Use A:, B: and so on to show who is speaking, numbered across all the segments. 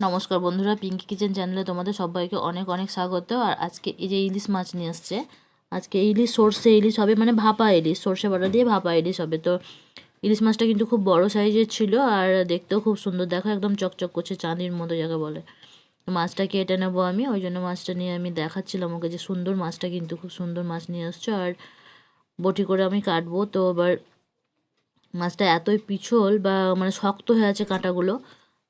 A: নমস্কার বন্ধুরা পিঙ্কি কিচেন চ্যানেলে তোমাদের সবাইকে অনেক অনেক স্বাগত। আর আজকে এই যে ইলিশ মাছ নিয়ে আসছে, আজকে ইলিশ সর্ষে ইলিশ হবে মানে ভাপা ইলিশ, সর্ষে বাটা দিয়ে ভাপা ইলিশ হবে। তো ইলিশ মাছটা কিন্তু খুব বড় সাইজের ছিল, আর দেখতেও খুব সুন্দর, দেখো একদম চকচক করছে, চাঁদির মতো জায়গা বলে। মাছটা কেটে নেব আমি, ওই জন্য মাছটা নিয়ে আমি দেখাচ্ছিলাম ওকে যে সুন্দর মাছটা কিন্তু খুব সুন্দর মাছ নিয়ে আসছো, আর বটি করে আমি কাটবো। তো এবার মাছটা এতই পিছল বা মানে শক্ত হয়ে আছে কাঁটাগুলো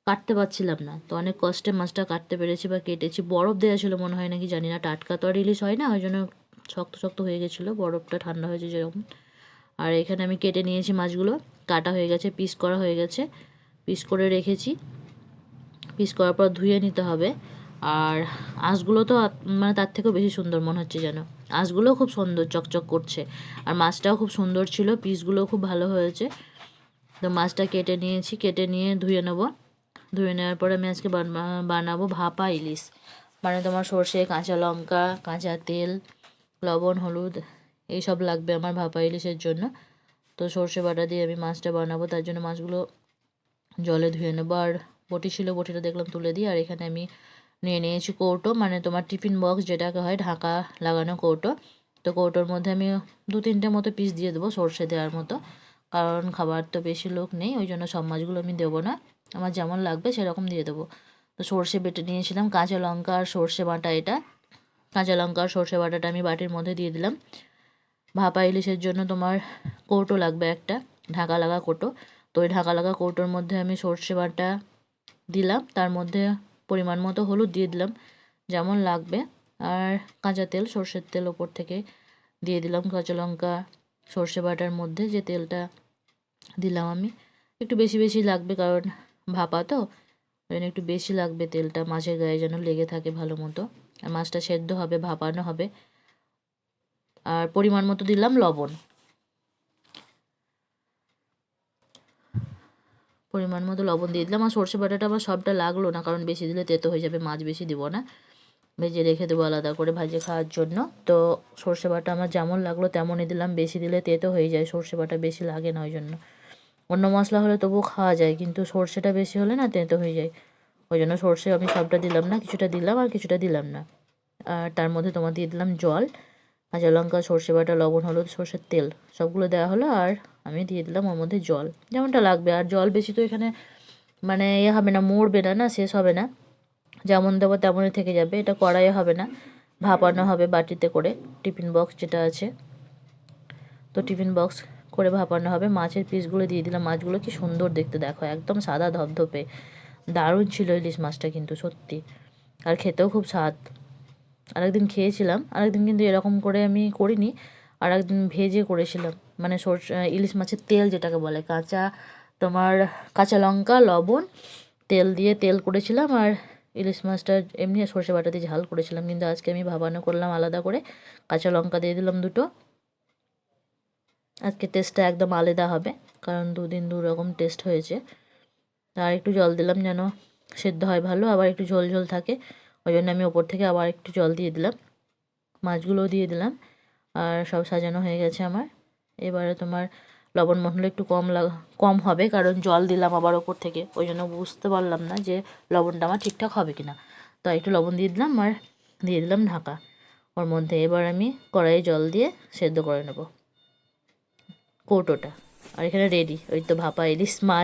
A: কাটতে পারছিলাম না। তো অনেক কষ্টে মাছটা কাটতে পেরেছি বা কেটেছি। বরফ দেওয়া ছিল মনে হয় নাকি জানি না। টাটকা তো আর ইলিশ হয় না, ওই জন্য শক্ত শক্ত হয়ে গেছিল। বরফটা ঠান্ডা হয়েছে যেরকম। আর এখানে আমি কেটে নিয়েছি মাছগুলো। কাটা হয়ে গেছে পিস করা হয়ে গেছে। পিস করে রেখেছি। পিস করার পর ধুয়ে নিতে হবে। আর আঁশগুলো তো মানে তার থেকেও বেশি সুন্দর মনে হচ্ছে যেন। আঁশগুলোও খুব সুন্দর চকচক করছে। আর মাছটাও খুব সুন্দর ছিল। পিসগুলোও খুব ভালো হয়েছে। তো মাছটা কেটে নিয়েছি। কেটে নিয়ে ধুয়ে নেব। ধুয়ে নেওয়ার পরে আমি আজকে বান- বানাবো ভাপা ইলিশ। মানে তোমার সর্ষে, কাঁচা লঙ্কা, কাঁচা তেল, লবণ, হলুদ, এইসব লাগবে আমার ভাপা ইলিশের জন্য। তো সর্ষে বাটা দিয়ে আমি মাছটা বানাবো, তার জন্য মাছগুলো জলে ধুয়ে নেব। আর বটি ছিল, বটিটা দেখলাম তুলে দিই আর এখানে আমি নিয়ে নিয়েছি কৌটো। মানে তোমার টিফিন বক্স যেটাকে হয়, ঢাকা লাগানো কৌটো। তো কৌটোর মধ্যে আমি দু তিনটে মতো পিস দিয়ে দেবো সর্ষে দেওয়ার মতো। কারণ খাবার তো বেশি লোক নেই, ওই জন্য সব মাছগুলো আমি দেবো না। আমার যেমন লাগবে সেরকম দিয়ে দেবো। তো সর্ষে বেটে নিয়েছিলাম কাঁচা লঙ্কা আর সর্ষে বাটা এটা। কাঁচা লঙ্কা আর সর্ষে বাটাটা আমি বাটির মধ্যে দিয়ে দিলাম। ভাপা ইলিশের জন্য তোমার কৌটো লাগবে একটা, ঢাকা লাগা কৌটো। তো ওই ঢাকা লাগা কৌটোর মধ্যে আমি সর্ষে বাটা দিলাম। তার মধ্যে পরিমাণ মতো হলুদ দিয়ে দিলাম, যেমন লাগবে। আর কাঁচা তেল, সর্ষের তেল ওপর থেকে দিয়ে দিলাম কাঁচা লঙ্কা, সর্ষে বাটার মধ্যে যে তেলটা দিলাম আমি। একটু বেশি বেশি লাগবে কারণ ভাপা তো? ওই জন্য একটু বেশি লাগবে তেলটা, মাছের গায়ে যেন লেগে থাকে ভালো মতো। আর মাছটা সেদ্ধ হবে, ভাপানো হবে। আর পরিমাণ মতো দিলাম লবণ। পরিমাণ মতো লবণ দিয়ে দিলাম। আর সর্ষে বাটাটা আমার সবটা লাগল না, কারণ বেশি দিলে তেতো হয়ে যাবে, মাছ বেশি দিব না। ভেজে রেখে দেবো আলাদা করে ভাজে খাওয়ার জন্য। তো সর্ষে বাটা আমার যেমন লাগল তেমনই দিলাম। বেশি দিলে তেতো হয়ে যায়, সর্ষে বাটা বেশি লাগে না ওই জন্য। অন্য মশলা হলে তবুও খাওয়া যায়, কিন্তু সর্ষেটা বেশি হলে না তেঁতো হয়ে যায়। ওই জন্য সর্ষে আমি সবটা দিলাম না, কিছুটা দিলাম আর কিছুটা দিলাম না। আর তার মধ্যে তোমার দিয়ে দিলাম জল, কাঁচা লঙ্কা, সর্ষে বাটা, লবণ, হলুদ, সর্ষের তেল, সবগুলো দেওয়া হলো আর আমি দিয়ে দিলাম ওর মধ্যে জল। যেমনটা লাগবে, আর জল বেশি তো এখানে মানে এ হবে না, মরবে না না শেষ হবে না। যেমন দেবো তেমনই থেকে যাবে, এটা কড়াইয়ে হবে না, ভাপানো হবে বাটিতে করে, টিফিন বক্স যেটা আছে। তো টিফিন বক্স করে ভাপানো হবে। মাছের পিসগুলো দিয়ে দিলাম। মাছগুলো কি সুন্দর দেখতে, দেখো, একদম সাদা ধপধপে দারুণ ছিল ইলিশ মাছটা কিন্তু, সত্যি। আর খেতেও খুব স্বাদ। আরেকদিন খেয়েছিলাম, আরেকদিন কিন্তু এরকম করে আমি করিনি। আর একদিন ভেজে করেছিলাম। মানে সর্ষে, ইলিশ মাছের তেল যেটাকে বলে, কাঁচা তোমার কাঁচা লঙ্কা, লবণ, তেল দিয়ে তেল করেছিলাম। আর ইলিশ মাছটা এমনি সর্ষে বাটা দিয়ে ঝাল করেছিলাম। কিন্তু আজকে আমি ভাবানো করলাম আলাদা করে। কাঁচা লঙ্কা দিয়ে দিলাম দুটো। আজকে টেস্টটা একদম আলাদা হবে, কারণ দুদিন দু রকম টেস্ট হয়েছে। আর একটু জল দিলাম যেন সেদ্ধ হয় ভালো, আবার একটু ঝোল ঝোল থাকে, ওই জন্য আমি ওপর থেকে আবার একটু জল দিয়ে দিলাম। মাছগুলোও দিয়ে দিলাম, আর সব সাজানো হয়ে গেছে আমার। এবারে তোমার লবণ মশলা একটু কম লাগ কম হবে, কারণ জল দিলাম আবার ওপর থেকে। ওই জন্য বুঝতে পারলাম না যে লবণটা আমার ঠিকঠাক হবে কি না তো একটু লবণ দিয়ে দিলাম, আর দিয়ে দিলাম ঢাকা। ওর মধ্যে এবার আমি কড়াইয়ে জল দিয়ে সেদ্ধ করে নেব। কৌটোটা আর এখানে রেডি ওই তো ভাপা ইলিশ মাছ।